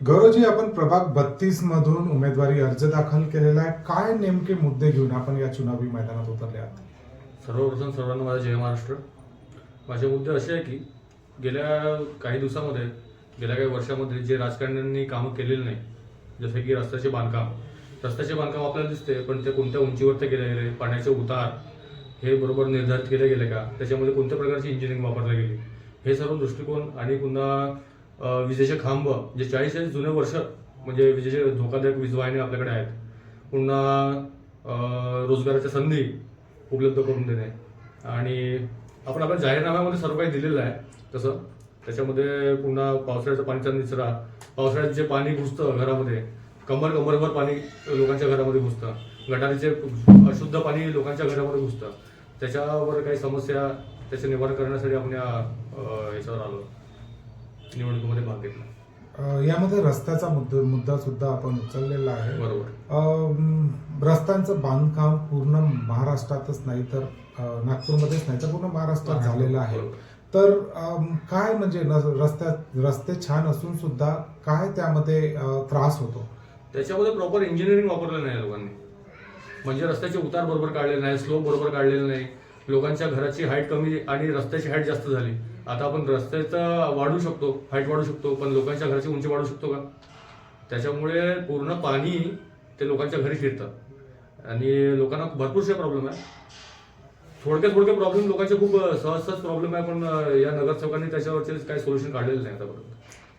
गौरवजी आपण प्रभाग बत्तीस मधून उमेदवारी अर्ज दाखल केलेला आहे. काय नेमके मुद्दे घेऊन आपण या चुनावी मैदानात उतरले आहात? सर्वप्रथम सर्वांना माझा जय महाराष्ट्र. माझे मुद्दे असे आहे की गेल्या काही दिवसामध्ये गेल्या काही वर्षामध्ये जे राजकारण्यांनी कामं केलेली नाही जसे की रस्त्याचे बांधकाम रस्त्याचे बांधकाम आपल्याला दिसते पण ते कोणत्या उंचीवर ते केले गेले पाण्याचे उतार हे बरोबर निर्धारित केले गेले का? त्याच्यामध्ये कोणत्या प्रकारची इंजिनिअरिंग वापरली गेली? हे सर्व दृष्टिकोन आणि पुन्हा विजेचे खांब जे चाळीस चाळीस जुने वर्ष म्हणजे विजेचे धोकादायक वीज आपल्याकडे आहेत. पुन्हा रोजगाराच्या संधी उपलब्ध करून देणे. आणि आपण आपल्या जाहीरनाम्यामध्ये सर्व काही दिलेलं आहे तसं. त्याच्यामध्ये पुन्हा पावसाळ्याचा पाणीचा निचरा पावसाळ्यात जे पाणी घुसतं घरामध्ये कंबर कंबरभर पाणी लोकांच्या घरामध्ये घुसतं. गटारीचे अशुद्ध पाणी लोकांच्या घरामध्ये घुसतं. त्याच्यावर काही समस्या त्याचे निवारण करण्यासाठी आपण या याच्यावर आलो. निवडणुकीमध्ये भाग घेतला. यामध्ये रस्त्याचा मुद्दा मुद्दा सुद्धा आपण उचललेला आहे. बरोबर. रस्त्यांचं बांधकाम पूर्ण महाराष्ट्रातच नाही तर नागपूरमध्येच नाही तर पूर्ण महाराष्ट्रात झालेलं आहे. तर काय म्हणजे रस्त्यात रस्ते छान असून सुद्धा काय त्यामध्ये त्रास होतो? त्याच्यामध्ये प्रॉपर इंजिनिअरिंग वापरलं नाही लोकांनी. म्हणजे रस्त्याचे उतार बरोबर काढलेले नाही स्लोप बरोबर काढलेले नाही. लोकांच्या घराची हाईट कमी आणि रस्त्याची हाईट जास्त झाली. आता आपण रस्त्याचा वाढू शकतो हाईट वाढू शकतो पण लोकांच्या घराची उंची वाढू शकतो का? त्याच्यामुळे पूर्ण पाणी ते लोकांच्या घरी शिरतं आणि लोकांना भरपूरसे प्रॉब्लेम आहे. थोडक्यात थोडके प्रॉब्लेम लोकांचे खूप सहज सहज प्रॉब्लेम आहे पण या नगरसेवकांनी त्याच्यावरचे काही सोल्युशन काढलेलं नाही आतापर्यंत.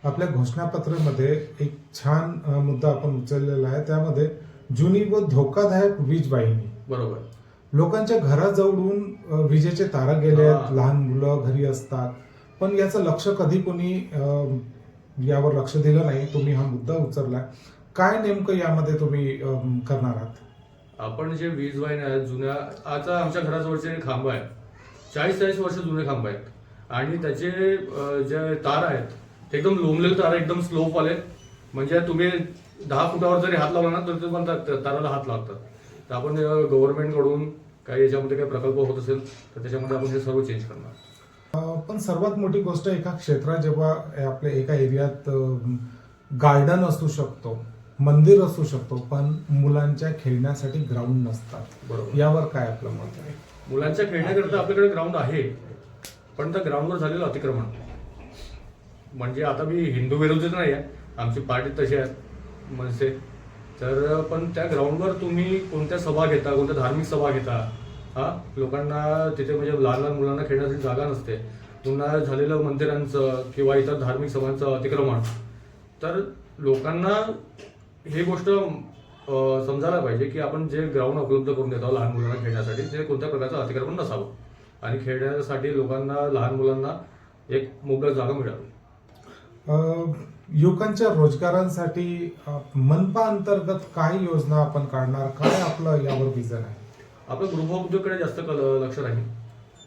आपल्या घोषणापत्रामध्ये एक छान मुद्दा आपण उचललेला आहे. त्यामध्ये जुनी व धोकादायक वीज वाहिनी बरोबर. लोकांच्या घराजवळून विजेचे तारा गेले आहेत. लहान मुलं घरी असतात. पण याचं लक्ष कधी कोणी यावर लक्ष दिलं नाही तुम्ही हा मुद्दा उचलला काय नेमकं यामध्ये तुम्ही करणार आहात? आपण जे वीज वाहिन्या आहेत जुन्या आता आमच्या घराजवळचे खांब आहेत. चाळीस चाळीस वर्ष जुने खांब आहेत. आणि त्याचे जे तार आहेत ते एकदम लोंबलेले तार एकदम स्लोप आले म्हणजे तुम्ही दहा फुटावर जरी हात लावला ना तर ते पण त्या ताराला हात लागतात तर आपण गव्हर्नमेंटकडून काही याच्यामध्ये काही प्रकल्प होत असेल तर त्याच्यामध्ये आपण हे सर्व चेंज करणार. पण सर्वात मोठी गोष्ट एका क्षेत्रात जेव्हा आपल्या एका एरियात गार्डन असू शकतो मंदिर असू शकतो पण मुलांच्या खेळण्यासाठी ग्राउंड नसतात. बरोबर. यावर काय आपलं मत आहे? मुलांच्या खेळण्याकरता आपल्याकडे ग्राउंड आहे पण त्या ग्राउंडवर झालेलं अतिक्रमण. म्हणजे आता मी हिंदू विरोधीच नाही आहे आमची पार्टी तशी आहे मनसे. तर पण त्या ग्राउंडवर तुम्ही कोणत्या सभा घेता? कोणत्या धार्मिक सभा घेता? हा? लोकांना तिथे म्हणजे लहान लहान मुलांना खेळण्यासाठी जागा नसते. पुन्हा झालेलं मंदिरांचं किंवा इतर धार्मिक सभांचं अतिक्रमण. तर लोकांना हे गोष्ट समजायला पाहिजे की आपण जे ग्राउंड उपलब्ध करून देतो लहान मुलांना खेळण्यासाठी ते कोणत्या प्रकारचं अतिक्रमण नसावं. आणि खेळण्यासाठी लोकांना लहान मुलांना एक मोकळं जागा मिळावी. युवकांच्या रोजगारांसाठी मनपा अंतर्गत काय योजना आपण काढणार? काय आपलं यावर विजन आहे? आपलं गृहउद्योगकडे जास्त कल लक्ष राहील.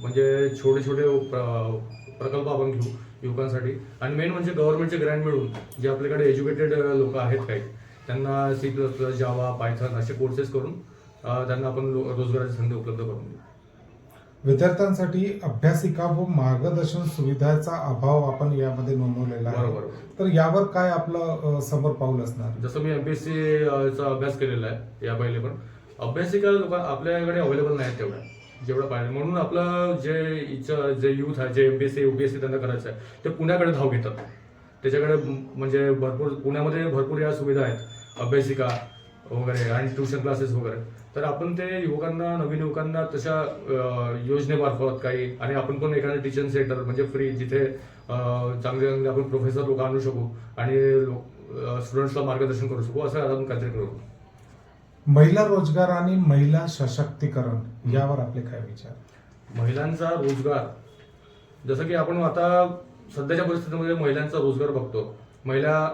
म्हणजे छोटे छोटे प्र- प्रकल्प आपण घेऊ युवकांसाठी. आणि मेन म्हणजे गव्हर्नमेंटचे ग्रँड मिळून जे आपल्याकडे एज्युकेटेड लोक आहेत काही त्यांना C plus plus Java Python असे कोर्सेस करून त्यांना आपण रोजगाराची संधी उपलब्ध करून देऊ. विद्यार्थ्यांसाठी अभ्यासिका व मार्गदर्शन सुविधाचा अभाव आपण यामध्ये नोंदवलेला आहे. बरोबर तर यावर काय आपलं अ, समोर पाऊल असणार? जसं मी एमपीएससी चा अभ्यास केलेला आहे या पहिले पण. अभ्यासिका लोक आपल्याकडे अवेलेबल नाही तेवढ्या जेवढं पाहिजे. म्हणून आपलं जे इच्छा जे युथ आहे जे एमपीएससी युपीएससी त्यांना करायचं आहे ते पुण्याकडे धाव घेतात. त्याच्याकडे म्हणजे भरपूर पुण्यामध्ये भरपूर या सुविधा आहेत. अभ्यासिका वगैरे आणि ट्युशन क्लासेस वगैरे. तर आपण ते युवकांना नवीन युवकांना तशा योजनेमार्फत काही आणि आपण पण एखादं टीचर सेंटर म्हणजे फ्री जिथे चांगले चांगले आपण प्रोफेसर लोक आणू शकू आणि स्टुडंट्सला मार्गदर्शन करू शकू असं आपण काहीतरी करू. महिला रोजगार आणि महिला सशक्तीकरण यावर आपले काय विचार? महिलांचा रोजगार जसं की आपण आता सध्याच्या परिस्थितीमध्ये महिलांचा रोजगार बघतो. महिला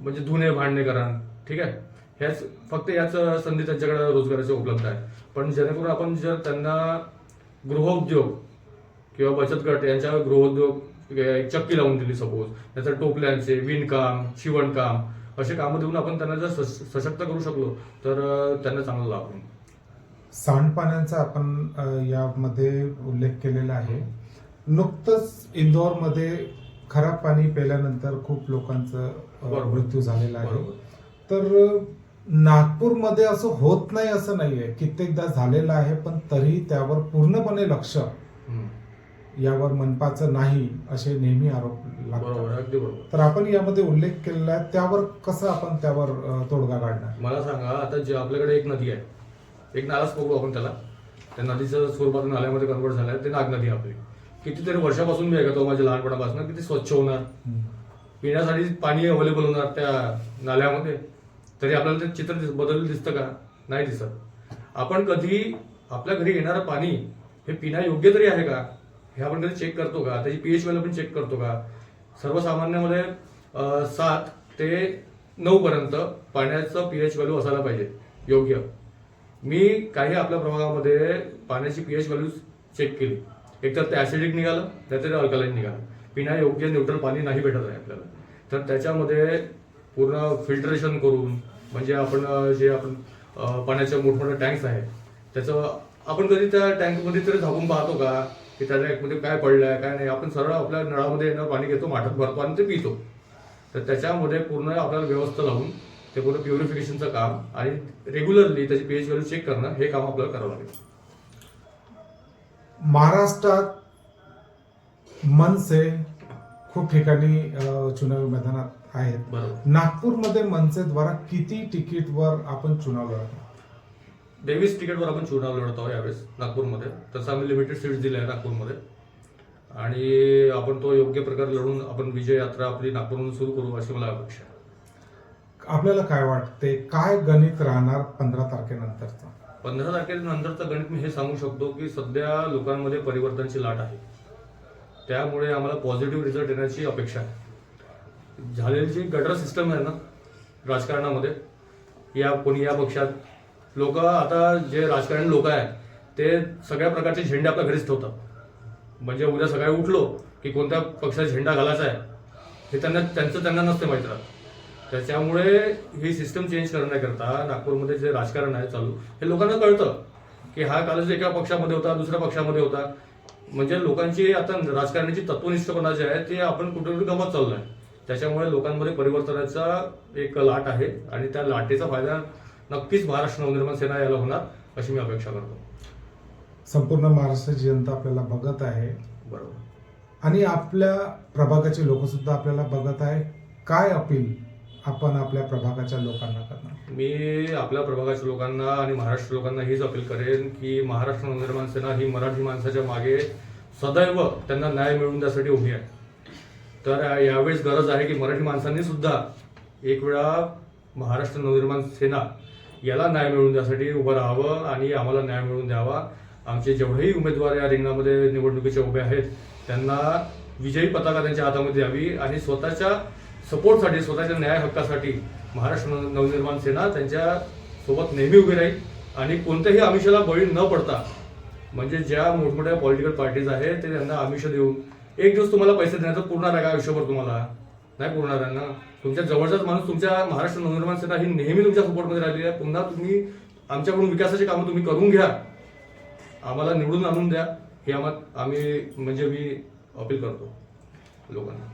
म्हणजे धुणे भांडणे करण ठीक आहे? ह्याच फक्त याच संधी त्यांच्याकडे रोजगाराचे उपलब्ध आहे पण जेणेकरून आपण जर त्यांना गृहोद्योग किंवा बचत गट यांच्या गृहोद्योग एक चक्की लावून दिली सपोज त्याचं टोपल्यांचे विणकाम शिवणकाम असे कामं देऊन आपण त्यांना जर सश- सशक्त करू शकलो तर त्यांना चांगला लाभ होईल. सांडपाण्याचा आपण यामध्ये उल्लेख केलेला आहे. नुकतंच इंदोरमध्ये खराब पाणी प्यायल्यानंतर खूप लोकांचं. मृत्यू झालेला आहे. तर नागपूरमध्ये असं होत नाही असं नाहीये. कित्येकदा झालेलं आहे पण तरी त्यावर पूर्णपणे लक्ष. यावर मनपाचं नाही असे नेहमी आरोप लागतात. तर आपण यामध्ये उल्लेख केलेला आहे त्यावर कसं आपण त्यावर तोडगा काढणार? मला सांगा आता जे आपल्याकडे एक नदी आहे एक नालाच बघू आपण त्याला. त्या नदीचं स्वरूपातून नाल्यामध्ये कन्वर्ट झालं आहे ते नाग नदी आपली. कितीतरी वर्षापासून मी ऐकतो माझ्या लहानपणापासून किती स्वच्छ होणार. पिण्यासाठी पाणी अवेलेबल होणार त्या नाल्यामध्ये. तरी आपल्याला ते चित्र दिस- बदललं दिसतं का? नाही दिसत. आपण कधी आपल्या घरी येणारं पाणी हे पिण्यायोग्य तरी आहे का? हे आपण कधी चेक करतो का? त्याची पी एच व्हॅल्यू पण चेक करतो का? सर्वसामान्यामध्ये सात ते नऊपर्यंत पाण्याचं पाण्याचं पीएच व्हॅल्यू असायला पाहिजे. योग्य. मी काही आपल्या प्रभागामध्ये पाण्याची पीएच व्हॅल्यू चेक केली. एकतर ते ॲसिडिक निघालं नाहीतर अल्कलाईन निघालं. पिण्यायोग्य न्यूट्रल पाणी नाही भेटत आहे आपल्याला. तर त्याच्यामध्ये पूर्ण फिल्टरेशन करून म्हणजे आपण जे आपण पाण्याच्या पाण्याचे टँक्स आहेत त्याचं आपण कधी त्या टँकमध्ये तरी झाकून पाहतो का? की त्या टँकमध्ये काय पडलं आहे काय नाही? आपण सरळ आपल्या नळामध्ये येणं पाणी घेतो माठात भरतो आणि ते पितो. तर त्याच्यामध्ये पूर्ण आपल्याला व्यवस्था लावून ते पूर्ण प्युरिफिकेशनचं काम आणि रेग्युलरली त्याची पीएच व्हॅल्यू चेक करणं हे काम आपल्याला करावं लागेल. महाराष्ट्रात मनसे खूप ठिकाणी चुनावी मैदानात आहेत. बरोबर. नागपूरमध्ये मनसेद्वारा किती तिकीटवर आपण चुनाव लढवतो तेवीस तिकीटवर आपण चुनाव लढत आहोत यावेळेस नागपूरमध्ये. तसं आम्ही लिमिटेड सीट्स दिल्या आहे नागपूरमध्ये. आणि आपण तो योग्य प्रकारे लढून आपण विजय यात्रा आपली नागपूरहून सुरू करू अशी मला अपेक्षा आहे. आपल्याला काय वाटते काय गणित राहणार पंधरा तारखेनंतरचं? पंधरा तारखेनंतरचं गणित मी हे सांगू शकतो की सध्या लोकांमध्ये परिवर्तनाची लाट आहे. त्यामुळे आम्हाला पॉझिटिव्ह रिझल्ट येण्याची अपेक्षा आहे. झालेली जी गटर सिस्टम आहे ना राजकारणामध्ये या कोणी या पक्षात लोक आता जे राजकारणी लोक आहे ते सगळ्या प्रकारचे झेंडे आपल्या घरीच ठेवतात. म्हणजे उद्या सकाळी उठलो की कोणत्या पक्षाचा झेंडा घालायचा आहे हे त्यांना त्यांचं त्यांना नसते माहीत राहत. त्याच्यामुळे ही सिस्टम चेंज करण्याकरता नागपूरमध्ये जे राजकारण आहे चालू हे लोकांना कळतं की हा कालच एका पक्षामध्ये होता दुसऱ्या पक्षामध्ये होता. म्हणजे लोकांची आता राजकारणाची तत्वनिष्ठपणा जे आहे ते आपण कुठे कुठे चाललं आहे त्याच्यामुळे लोकांमध्ये परिवर्तनाचा एक लाट आहे आणि त्या लाटेचा फायदा नक्कीच महाराष्ट्र नवनिर्माण सेना याला होणार अशी मी अपेक्षा करतो. संपूर्ण महाराष्ट्राची जनता आपल्याला बघत आहे. बरोबर. आणि आपल्या प्रभागाचे लोक सुद्धा आपल्याला बघत आहे. काय अपील आपण आपल्या प्रभागाच्या लोकांना करणार? मी आपल्या प्रभागाच्या लोकांना आणि महाराष्ट्र लोकांना हीच अपील करेन की महाराष्ट्र नवनिर्माण सेना ही मराठी माणसाच्या मागे सदैव त्यांना न्याय मिळवून द्यासाठी उभी आहे. तर यावेळेस गरज आहे की मराठी माणसांनी सुद्धा एक वेळा महाराष्ट्र नवनिर्माण सेना याला न्याय मिळवून द्यासाठी उभं राहावं आणि आम्हाला न्याय मिळवून द्यावा. आमचे जेवढेही उमेदवार या रिंगणामध्ये निवडणुकीचे उभे आहेत त्यांना विजयी पताका त्यांच्या हातामध्ये द्यावी आणि स्वतःच्या सपोर्टसाठी स्वतःच्या न्याय हक्कासाठी महाराष्ट्र नवनिर्माण सेना त्यांच्यासोबत नेहमी उभी राहील आणि कोणत्याही आमिषाला बळी न पडता म्हणजे ज्या मोठमोठ्या पॉलिटिकल पार्टीज आहेत ते त्यांना आमिष देऊन एक दिवस तुम्हाला पैसे देण्याचं पुरणार आहे का आयुष्यभर तुम्हाला. नाही पुरणार आहे ना. तुमच्या जवळचाच माणूस तुमच्या महाराष्ट्र नवनिर्माण सेना ही नेहमी तुमच्या सपोर्टमध्ये राहिली आहे. पुन्हा तुम्ही आमच्याकडून विकासाची कामं तुम्ही करून घ्या. आम्हाला निवडून आणून द्या. हे आम्हा आम्ही म्हणजे मी अपील करतो लोकांना.